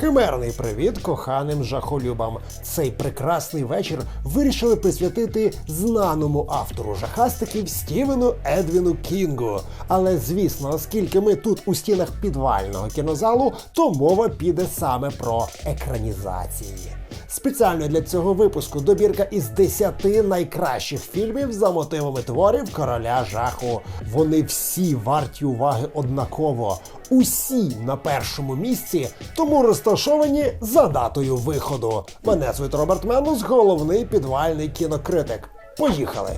Химерний привіт коханим жахолюбам. Цей прекрасний вечір вирішили присвятити знаному автору жахастиків Стівену Едвіну Кінгу. Але звісно, оскільки ми тут у стінах підвального кінозалу, то мова піде саме про екранізації. Спеціально для цього випуску добірка із 10 найкращих фільмів за мотивами творів короля жаху. Вони всі варті уваги однаково. Усі на першому місці, тому розташовані за датою виходу. Мене звуть Роберт Менус, головний підвальний кінокритик. Поїхали!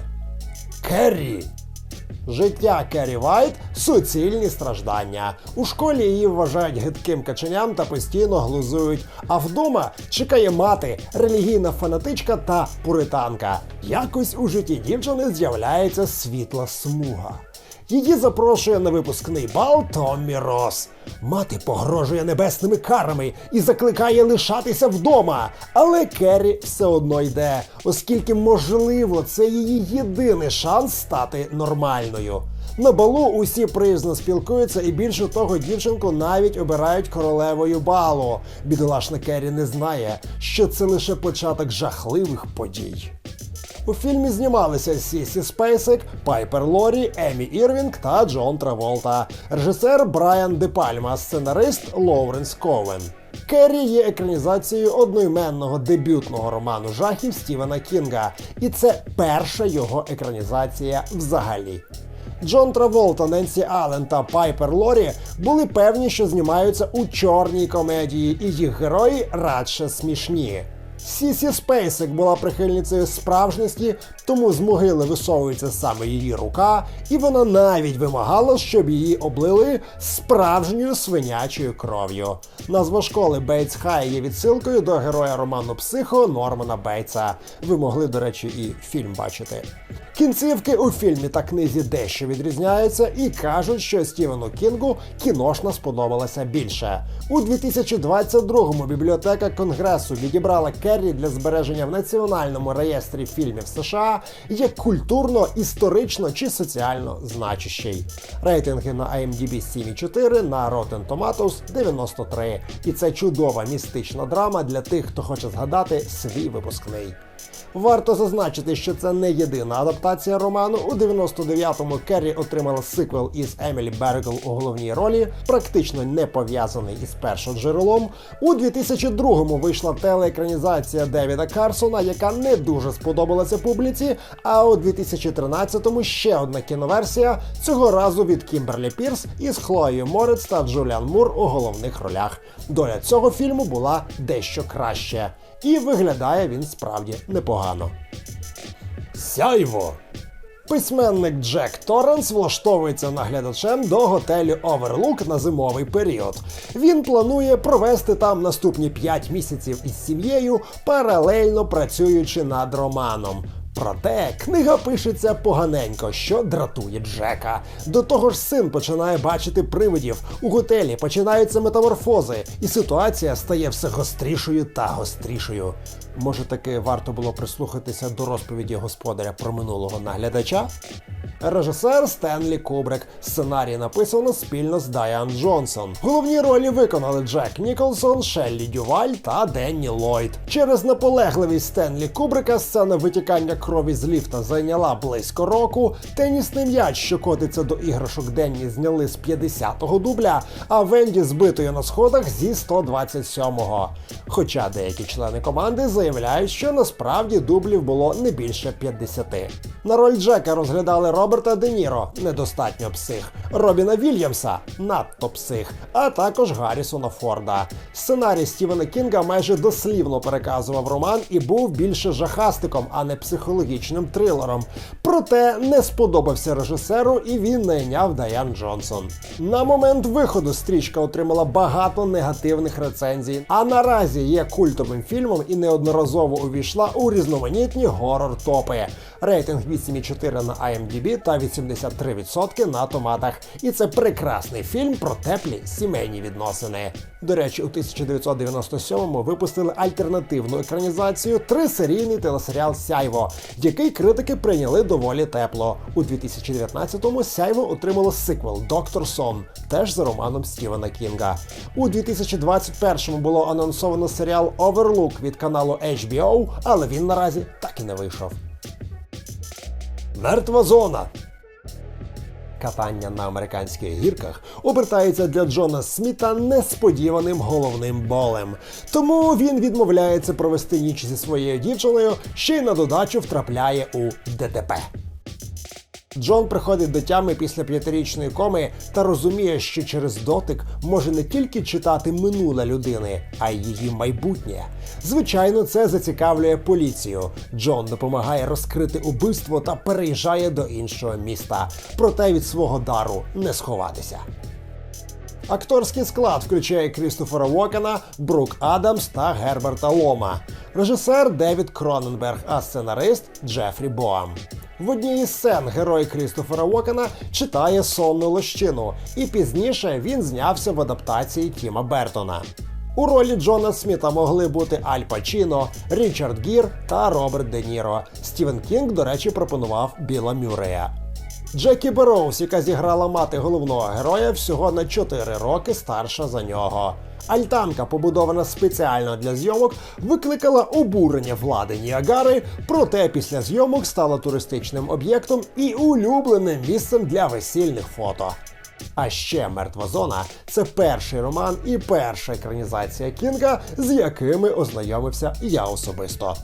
Керрі Життя Керрі Вайт суцільні страждання. У школі її вважають гидким каченям та постійно глузують. А вдома чекає мати, релігійна фанатичка та пуританка. Якось у житті дівчини з'являється світла смуга. Її запрошує на випускний бал Томмі Рос. Мати погрожує небесними карами і закликає лишатися вдома. Але Керрі все одно йде, оскільки, можливо, це її єдиний шанс стати нормальною. На балу усі приязно спілкуються, і більше того, дівчинку навіть обирають королевою балу. Бідолашна Керрі не знає, що це лише початок жахливих подій. У фільмі знімалися Сісі Спейсик, Пайпер Лорі, Емі Ірвінг та Джон Траволта, режисер Брайан Де Пальма, сценарист Лоуренс Ковен. Керрі є екранізацією одноіменного дебютного роману жахів Стівена Кінга, і це перша його екранізація взагалі. Джон Траволта, Ненсі Аллен та Пайпер Лорі були певні, що знімаються у чорній комедії, і їх герої радше смішні. Сісі Спейсик була прихильницею справжності, тому з могили висовується саме її рука, і вона навіть вимагала, щоб її облили справжньою свинячою кров'ю. Назва школи Бейтс Хай є відсилкою до героя роману Психо Нормана Бейтса. Ви могли, до речі, і фільм бачити. Кінцівки у фільмі та книзі дещо відрізняються і кажуть, що Стівену Кінгу кіношна сподобалася більше. У 2022-му бібліотека Конгресу відібрала Керрі для збереження в національному реєстрі фільмів США як культурно, історично чи соціально значущий. Рейтинги на IMDb 7,4, на Rotten Tomatoes 93. І це чудова містична драма для тих, хто хоче згадати свій випускний. Варто зазначити, що це не єдина адаптація роману. У 99-му Керрі отримала сиквел із Емілі Берегл у головній ролі, практично не пов'язаний із першоджерелом. У 2002-му вийшла телеекранізація Девіда Карсона, яка не дуже сподобалася публіці. А у 2013-му ще одна кіноверсія цього разу від Кімберлі Пірс із Хлоєю Морец та Джуліан Мур у головних ролях. Доля цього фільму була дещо краще. І виглядає він справді непогано. Сяйво! Письменник Джек Торренс влаштовується наглядачем до готелю Оверлук на зимовий період. Він планує провести там наступні 5 місяців із сім'єю, паралельно працюючи над романом. Проте книга пишеться поганенько, що дратує Джека. До того ж, син починає бачити привидів. У готелі починаються метаморфози, і ситуація стає все гострішою та гострішою. Може, таки варто було прислухатися до розповіді господаря про минулого наглядача? Режисер Стенлі Кубрик. Сценарій написано спільно з Дайан Джонсон. Головні ролі виконали Джек Ніколсон, Шеллі Дюваль та Денні Ллойд. Через наполегливість Стенлі Кубрика сцена витікання крові з ліфта зайняла близько року. Тенісний м'яч, що котиться до іграшок Денні, зняли з 50-го дубля, а Венді збитою на сходах зі 127-го. Хоча деякі члени команди заявляють, що насправді дублів було не більше 50. На роль Джека розглядали Роберта Де Ніро, недостатньо псих, Робіна Вільямса, надто псих, а також Гаррісона Форда. Сценарій Стівена Кінга майже дослівно переказував роман і був більше жахастиком, а не психологічним трилером. Проте не сподобався режисеру, і він найняв Даян Джонсон. На момент виходу стрічка отримала багато негативних рецензій, а наразі є культовим фільмом і неодноразово увійшла у різноманітні горор-топи. Рейтинг 8,4 на IMDb та 83% на томатах. І це прекрасний фільм про теплі сімейні відносини. До речі, у 1997-му випустили альтернативну екранізацію трисерійний телесеріал Сяйво, який критики прийняли доволі тепло. У 2019-му сяйво отримало сиквел Доктор Сон, теж за романом Стівена Кінга. У 2021-му було анонсовано серіал Overlook від каналу HBO, але він наразі так і не вийшов. Мертва зона. Катання на американських гірках обертається для Джона Сміта несподіваним головним болем. Тому він відмовляється провести ніч зі своєю дівчиною, ще й на додачу втрапляє у ДТП. Джон приходить до тями після п'ятирічної коми та розуміє, що через дотик може не тільки читати минуле людини, а й її майбутнє. Звичайно, це зацікавлює поліцію. Джон допомагає розкрити убивство та переїжджає до іншого міста. Проте від свого дару не сховатися. Акторський склад включає Крістофера Уокена, Брук Адамс та Герберта Лома. Режисер Девід Кроненберг, а сценарист Джефрі Боам. В одній із сцен герой Крістофера Уокена читає сонну лощину, і пізніше він знявся в адаптації Тіма Бертона. У ролі Джона Сміта могли бути Аль Пачіно, Річард Гір та Роберт Де Ніро. Стівен Кінг, до речі, пропонував Біла Мюррея. Джекі Бероуз, яка зіграла мати головного героя, всього на 4 роки старша за нього. Альтанка, побудована спеціально для зйомок, викликала обурення влади Ніагари, проте після зйомок стала туристичним об'єктом і улюбленим місцем для весільних фото. А ще мертва зона це перший роман і перша екранізація Кінга, з якими ознайомився я особисто.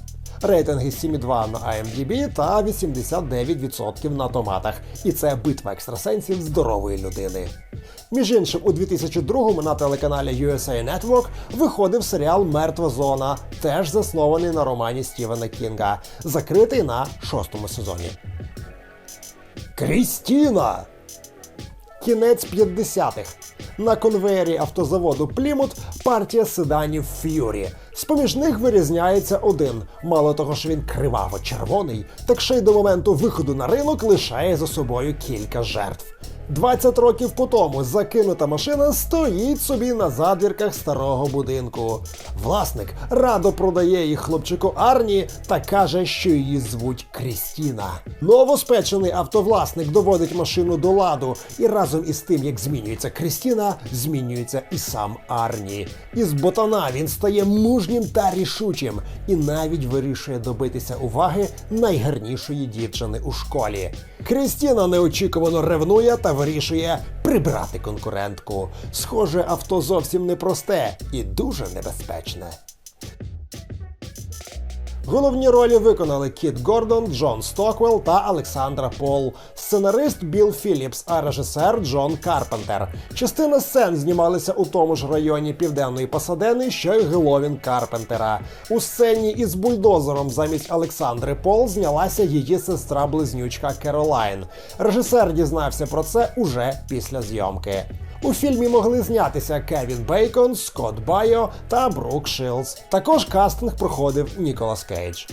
Рейтинги 7,2 на IMDb та 89% на томатах. І це битва екстрасенсів здорової людини. Між іншим, у 2002-му на телеканалі USA Network виходив серіал Мертва зона, теж заснований на романі Стівена Кінга, закритий на шостому сезоні. Крістіна! Кінець 50-х. На конвеєрі автозаводу Плімут партія седанів Ф'юрі. З-поміж них вирізняється один. Мало того, що він криваво-червоний, так ще й до моменту виходу на ринок лишає за собою кілька жертв. 20 років по тому закинута машина стоїть собі на задвірках старого будинку. Власник радо продає їх хлопчику Арні та каже, що її звуть Крістіна. Новоспечений автовласник доводить машину до ладу, і разом із тим, як змінюється Крістіна, змінюється і сам Арні. Із ботана він стає мужнім та рішучим і навіть вирішує добитися уваги найгарнішої дівчини у школі. Крістіна неочікувано ревнує та вирішує прибрати конкурентку. Схоже, авто зовсім непросте і дуже небезпечне. Головні ролі виконали Кіт Гордон, Джон Стоквелл та Олександра Пол, сценарист Білл Філіпс, а режисер Джон Карпентер. Частина сцен знімалися у тому ж районі Південної Пасадени, що й Геловін Карпентера. У сцені із бульдозером замість Олександри Пол знялася її сестра-близнючка Керолайн. Режисер дізнався про це уже після зйомки. У фільмі могли знятися Кевін Бейкон, Скотт Байо та Брук Шилз. Також кастинг проходив Ніколас Кейдж.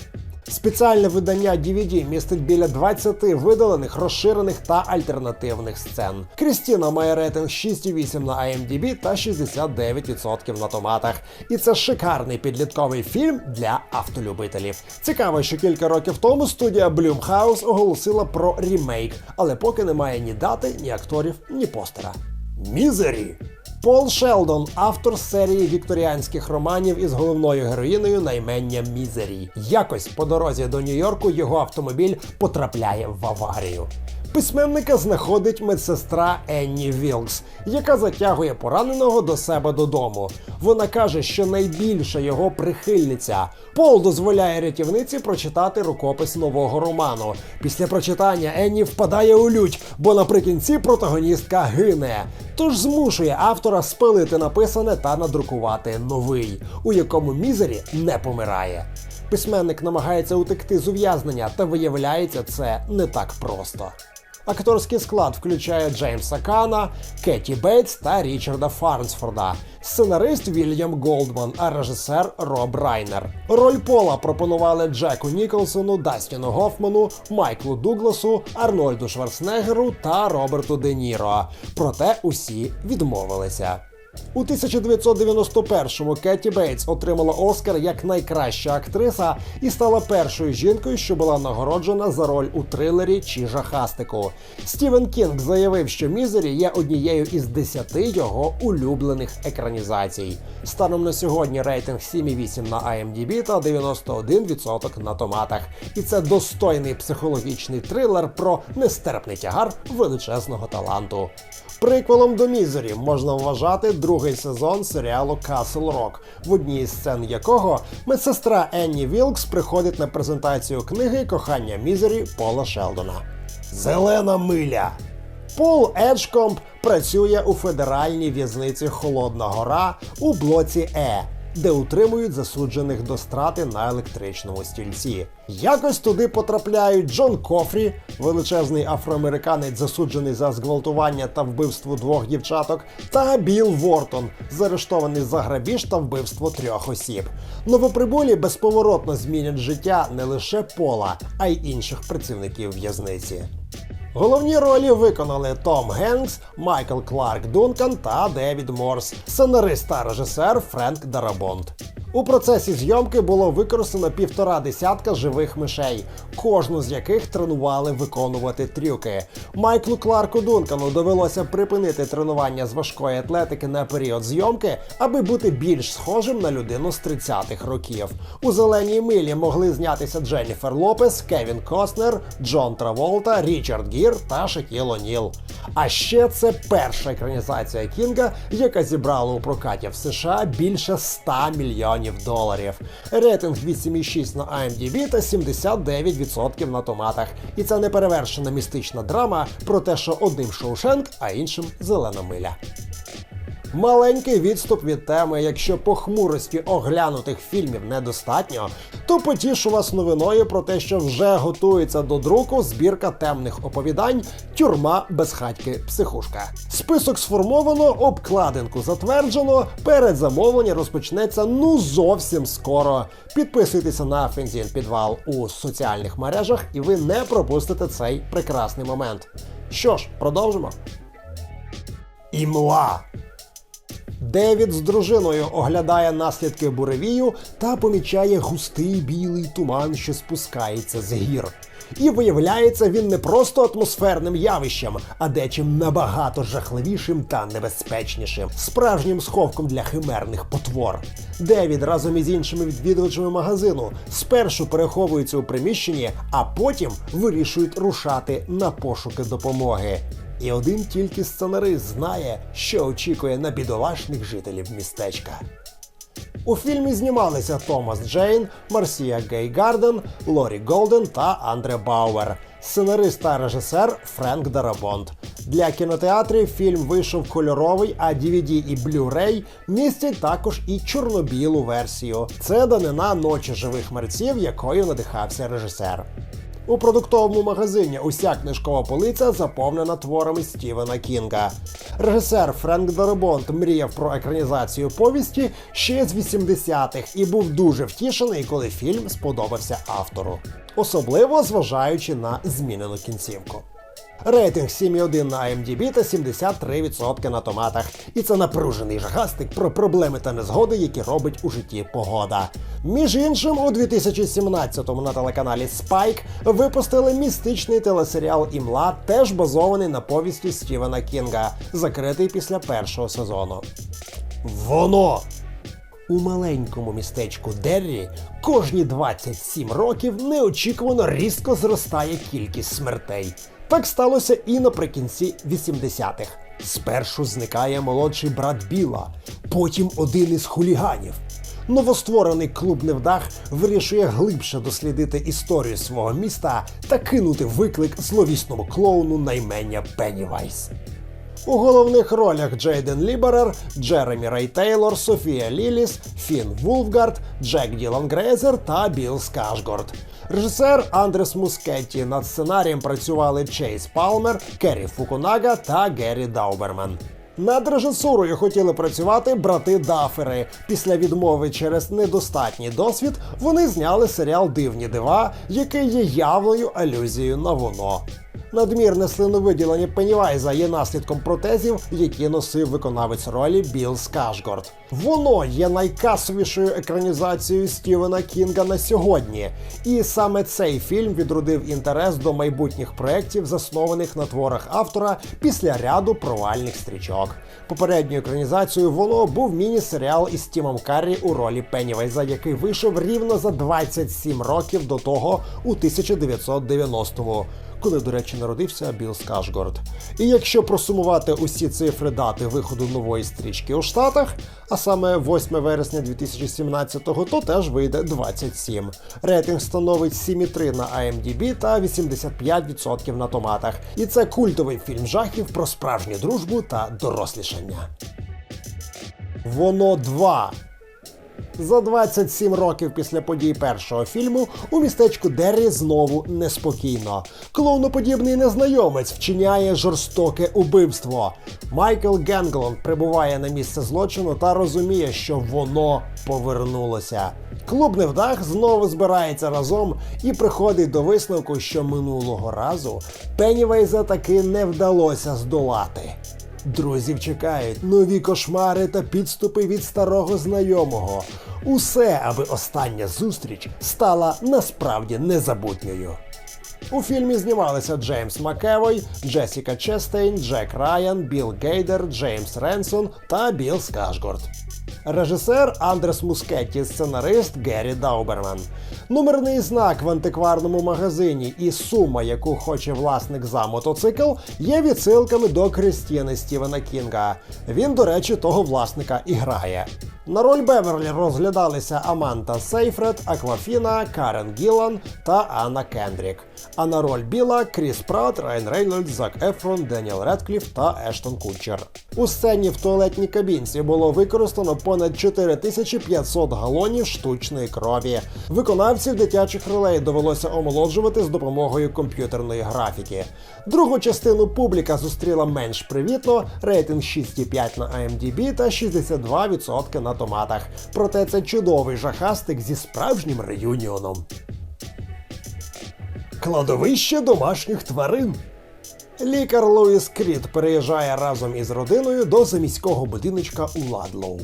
Спеціальне видання DVD містить біля 20 видалених, розширених та альтернативних сцен. Крістіна має рейтинг 6,8 на IMDb та 69% на томатах. І це шикарний підлітковий фільм для автолюбителів. Цікаво, що кілька років тому студія Blumhouse оголосила про рімейк, але поки немає ні дати, ні акторів, ні постера. Мізері. Пол Шелдон, автор серії вікторіанських романів із головною героїною наймення Мізері. Якось по дорозі до Нью-Йорку його автомобіль потрапляє в аварію. Письменника знаходить медсестра Енні Вілкс, яка затягує пораненого до себе додому. Вона каже, що найбільша його прихильниця. Пол дозволяє рятівниці прочитати рукопис нового роману. Після прочитання Енні впадає у лють, бо наприкінці протагоністка гине. Тож змушує автора спилити написане та надрукувати новий, у якому мізері не помирає. Письменник намагається утекти з ув'язнення, та виявляється, це не так просто. Акторський склад включає Джеймса Кана, Кеті Бейтс та Річарда Фарнсфорда, сценарист Вільям Голдман, а режисер Роб Райнер. Роль Пола пропонували Джеку Ніколсону, Дастіну Гофману, Майклу Дугласу, Арнольду Шварценеггеру та Роберту Де Ніро. Проте усі відмовилися. У 1991-му Кетті Бейтс отримала Оскар як найкраща актриса і стала першою жінкою, що була нагороджена за роль у трилері чи жахастику. Стівен Кінг заявив, що Мізері є однією із десяти його улюблених екранізацій. Станом на сьогодні рейтинг 7,8 на IMDb та 91% на томатах. І це достойний психологічний трилер про нестерпний тягар величезного таланту. Приквелом до Мізері можна вважати другий сезон серіалу Castle Rock, в одній із сцен якого медсестра Енні Вілкс приходить на презентацію книги Кохання Мізері Пола Шелдона. Зелена миля. Пол Еджкомп працює у федеральній в'язниці Холодна Гора у блоці Е, де утримують засуджених до страти на електричному стільці. Якось туди потрапляють Джон Кофрі, величезний афроамериканець, засуджений за зґвалтування та вбивство двох дівчаток, та Біл Вортон, заарештований за грабіж та вбивство трьох осіб. Новоприбулі безповоротно змінять життя не лише Пола, а й інших працівників в'язниці. Головні ролі виконали Том Генкс, Майкл Кларк Дункан та Девід Морс, сценарист та режисер Френк Дарабонт. У процесі зйомки було використано півтора десятка живих мишей, кожну з яких тренували виконувати трюки. Майклу Кларку Дункану довелося припинити тренування з важкої атлетики на період зйомки, аби бути більш схожим на людину з 30-х років. У зеленій милі могли знятися Дженніфер Лопес, Кевін Костнер, Джон Траволта, Річард Гір та Шакіл О'Ніл. А ще це перша екранізація Кінга, яка зібрала у прокаті в США більше 100 мільйонів доларів. Рейтинг 8,6 на IMDb та 79% на томатах. І це не перевершена містична драма про те, що одним Шоушенк, а іншим зелена миля. Маленький відступ від теми. Якщо похмурості оглянутих фільмів недостатньо, то потішу вас новиною про те, що вже готується до друку збірка темних оповідань Тюрма безхатьки психушка. Список сформовано, обкладинку затверджено. Передзамовлення розпочнеться ну зовсім скоро. Підписуйтеся на Фензін Підвал у соціальних мережах, і ви не пропустите цей прекрасний момент. Що ж, продовжимо. Імла. Девід з дружиною оглядає наслідки буревію та помічає густий білий туман, що спускається з гір. І виявляється, він не просто атмосферним явищем, а дечим набагато жахливішим та небезпечнішим, справжнім сховком для химерних потвор. Девід разом із іншими відвідувачами магазину спершу переховуються у приміщенні, а потім вирішують рушати на пошуки допомоги. І один тільки сценарист знає, що очікує на бідолашних жителів містечка. У фільмі знімалися Томас Джейн, Марсія Гей Гарден, Лорі Голден та Андре Бауер. Сценарист та режисер Френк Дарабонт. Для кінотеатрів фільм вийшов кольоровий, а DVD і Blu-ray містять також і чорно-білу версію. Це данина ночі живих мерців, якою надихався режисер. У продуктовому магазині уся книжкова полиця заповнена творами Стівена Кінга. Режисер Френк Дарабонт мріяв про екранізацію повісті ще з 80-х і був дуже втішений, коли фільм сподобався автору, особливо зважаючи на змінену кінцівку. Рейтинг 7,1 на IMDb та 73% на томатах. І це напружений жахастик про проблеми та незгоди, які робить у житті погода. Між іншим, у 2017-му на телеканалі Spike випустили містичний телесеріал Імла, теж базований на повісті Стівена Кінга, закритий після першого сезону. Воно у маленькому містечку Деррі кожні 27 років неочікувано різко зростає кількість смертей. Так сталося і наприкінці 80-х. Спершу зникає молодший брат Біла, потім один із хуліганів. Новостворений клуб невдах вирішує глибше дослідити історію свого міста та кинути виклик зловісному клоуну на імення Пеннівайс. У головних ролях Джейден Ліберер, Джеремі Рей Тейлор, Софія Ліліс, Фін Вулфгард, Джек Ділан Грейзер та Білл Скашгорд. Режисер Андрес Мускетті. Над сценарієм працювали Чейз Палмер, Керрі Фукунага та Геррі Дауберман. Над режисурою хотіли працювати брати Дафери. Після відмови через недостатній досвід вони зняли серіал Дивні дива, який є явною алюзією на воно. Надмірне слиновиділення Пеннівайза є наслідком протезів, які носив виконавець ролі Білл Скашгорд. Воно є найкасовішою екранізацією Стівена Кінга на сьогодні, і саме цей фільм відродив інтерес до майбутніх проєктів, заснованих на творах автора після ряду провальних стрічок. Попередньою екранізацією воно був міні-серіал із Тімом Каррі у ролі Пеннівайза, який вийшов рівно за 27 років до того у 1990-му. Коли, до речі, народився Білл Скашгорд. І якщо просумувати усі цифри дати виходу нової стрічки у Штатах, а саме 8 вересня 2017-го, то теж вийде 27. Рейтинг становить 7,3 на IMDb та 85% на томатах. І це культовий фільм жахів про справжню дружбу та дорослішання. Воно 2. За 27 років після подій першого фільму у містечку Деррі знову неспокійно. Клоуноподібний незнайомець вчиняє жорстоке убивство. Майкл Генглон прибуває на місце злочину та розуміє, що воно повернулося. Клуб невдах знову збирається разом і приходить до висновку, що минулого разу Пеннівейза таки не вдалося здолати. Друзів чекають нові кошмари та підступи від старого знайомого. Усе, аби остання зустріч стала насправді незабутньою. У фільмі знімалися Джеймс Макевой, Джесіка Честейн, Джек Райан, Білл Гейдер, Джеймс Ренсон та Білл Скашгорд. Режисер Андрес Мускетті, сценарист Геррі Дауберман. Номерний знак в антикварному магазині і сума, яку хоче власник за мотоцикл, є відсилками до Крістіни Стівена Кінга. Він, до речі, того власника і грає. На роль Беверлі розглядалися Аманта Сейфред, Аквафіна, Карен Гілан та Анна Кендрік. А на роль Біла Кріс Пратт, Райан Рейнольдс, Зак Ефрон, Деніел Редкліф та Ештон Кутчер. У сцені в туалетній кабінці було використано понад 4500 галонів штучної крові. Виконавців дитячих ролей довелося омолоджувати з допомогою комп'ютерної графіки. Другу частину публіка зустріла менш привітно, рейтинг 6,5 на IMDb та 62% на томатах. Проте це чудовий жахастик зі справжнім реюніоном. Кладовище домашніх тварин. Лікар Луїс Кріт переїжджає разом із родиною до заміського будиночка у Ладлоу.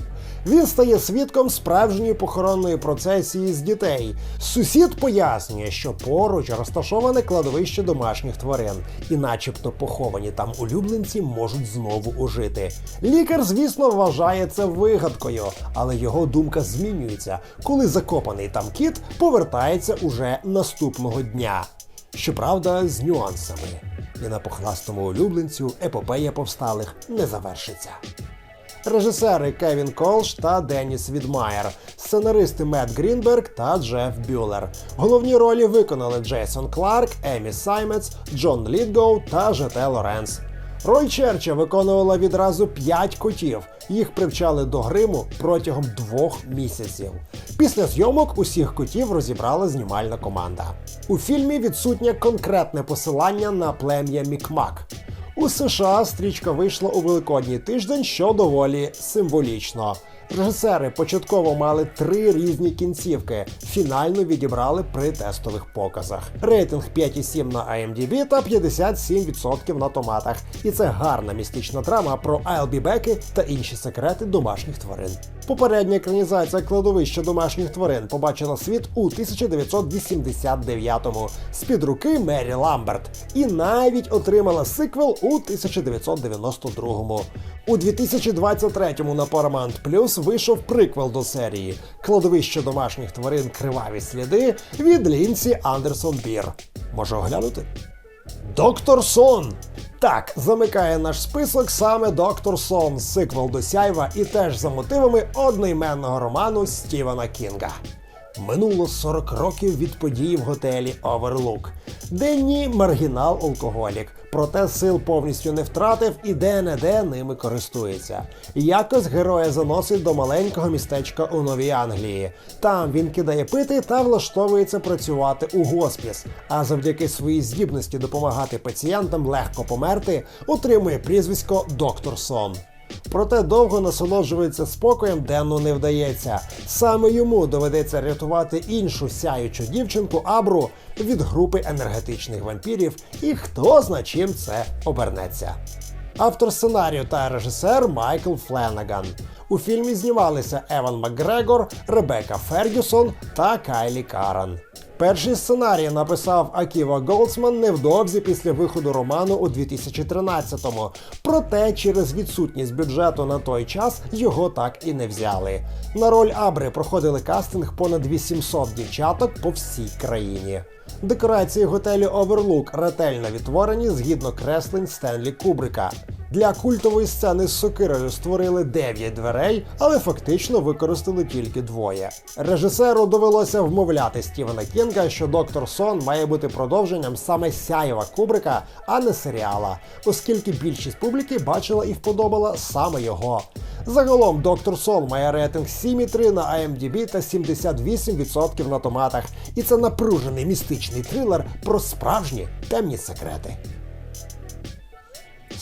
Він стає свідком справжньої похоронної процесії з дітей. Сусід пояснює, що поруч розташоване кладовище домашніх тварин, і, начебто, поховані там улюбленці можуть знову ожити. Лікар, звісно, вважає це вигадкою, але його думка змінюється, коли закопаний там кіт повертається уже наступного дня. Щоправда, з нюансами. На похластому улюбленцю епопея повсталих не завершиться. Режисери Кевін Колш та Деніс Відмаєр, сценаристи Мет Грінберг та Джеф Бюлер. Головні ролі виконали Джейсон Кларк, Емі Саймец, Джон Лідгоу та Жете Лоренс. Роль Черча виконувала відразу п'ять котів. Їх привчали до гриму протягом двох місяців. Після зйомок усіх котів розібрала знімальна команда. У фільмі відсутнє конкретне посилання на плем'я Мікмак. У США стрічка вийшла у великодній тиждень, що доволі символічно. Режисери початково мали три різні кінцівки. Фінально відібрали при тестових показах. Рейтинг 5,7 на IMDb та 57% на томатах. І це гарна містична драма про Айлбібеки та інші секрети домашніх тварин. Попередня екранізація кладовища домашніх тварин побачила світ у 1989-му з-під руки Мері Ламберт і навіть отримала сиквел у 1992-му. У 2023-му на Paramount Plus вийшов приквел до серії Кладовище домашніх тварин Криваві сліди від Лінсі Андерсон Бір. Може оглянути? Доктор Сон. Так, замикає наш список саме Доктор Сон, сиквел до Сяйва і теж за мотивами одноіменного роману Стівена Кінга. Минуло 40 років від подій в готелі Оверлук. Денні маргінал алкоголік, проте сил повністю не втратив і де-не-де ними користується. Якось героя заносить до маленького містечка у Новій Англії. Там він кидає пити та влаштовується працювати у госпіс. А завдяки своїй здібності допомагати пацієнтам легко померти, отримує прізвисько Доктор Сон. Проте довго насолоджуватися спокоєм Денну не вдається. Саме йому доведеться рятувати іншу сяючу дівчинку Абру від групи енергетичних вампірів, і хто зна чим це обернеться. Автор сценарію та режисер Майкл Фленаган. У фільмі знімалися Еван Макгрегор, Ребекка Фергюсон та Кайлі Каран. Перший сценарій написав Аківа Голдсман невдовзі після виходу роману у 2013-му. Проте через відсутність бюджету на той час його так і не взяли. На роль Абри проходили кастинг понад 800 дівчаток по всій країні. Декорації готелю Оверлук ретельно відтворені згідно креслень Стенлі Кубрика. Для культової сцени з сокирою створили 9 дверей, але фактично використали тільки двоє. Режисеру довелося вмовляти Стівена Кінга, що доктор Сон має бути продовженням саме сяєва Кубрика, а не серіала, оскільки більшість публіки бачила і вподобала саме його. Загалом доктор Сон має рейтинг 7,3 на IMDb та 78% на томатах. І це напружений містичний трилер про справжні темні секрети.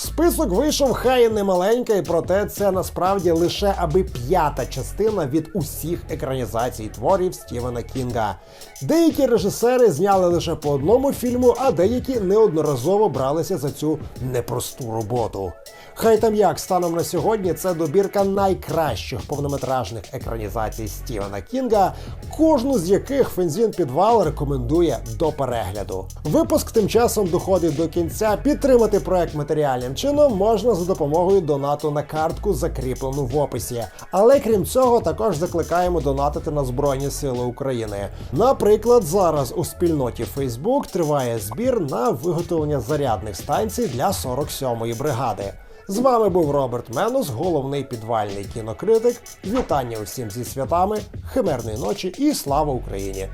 Список вийшов хай і немаленький, проте це насправді лише аби п'ята частина від усіх екранізацій творів Стівена Кінга. Деякі режисери зняли лише по одному фільму, а деякі неодноразово бралися за цю непросту роботу. Хай там як станом на сьогодні це добірка найкращих повнометражних екранізацій Стівена Кінга, кожну з яких Фензін Підвал рекомендує до перегляду. Випуск тим часом доходить до кінця. Підтримати проект матеріальним чином можна за допомогою донату на картку, закріплену в описі. Але крім цього, також закликаємо донатити на Збройні Сили України. Наприклад, зараз у спільноті Facebook триває збір на виготовлення зарядних станцій для 47-ї бригади. З вами був Роберт Менус, головний підвальний кінокритик. Вітання усім зі святами, химерної ночі і слава Україні!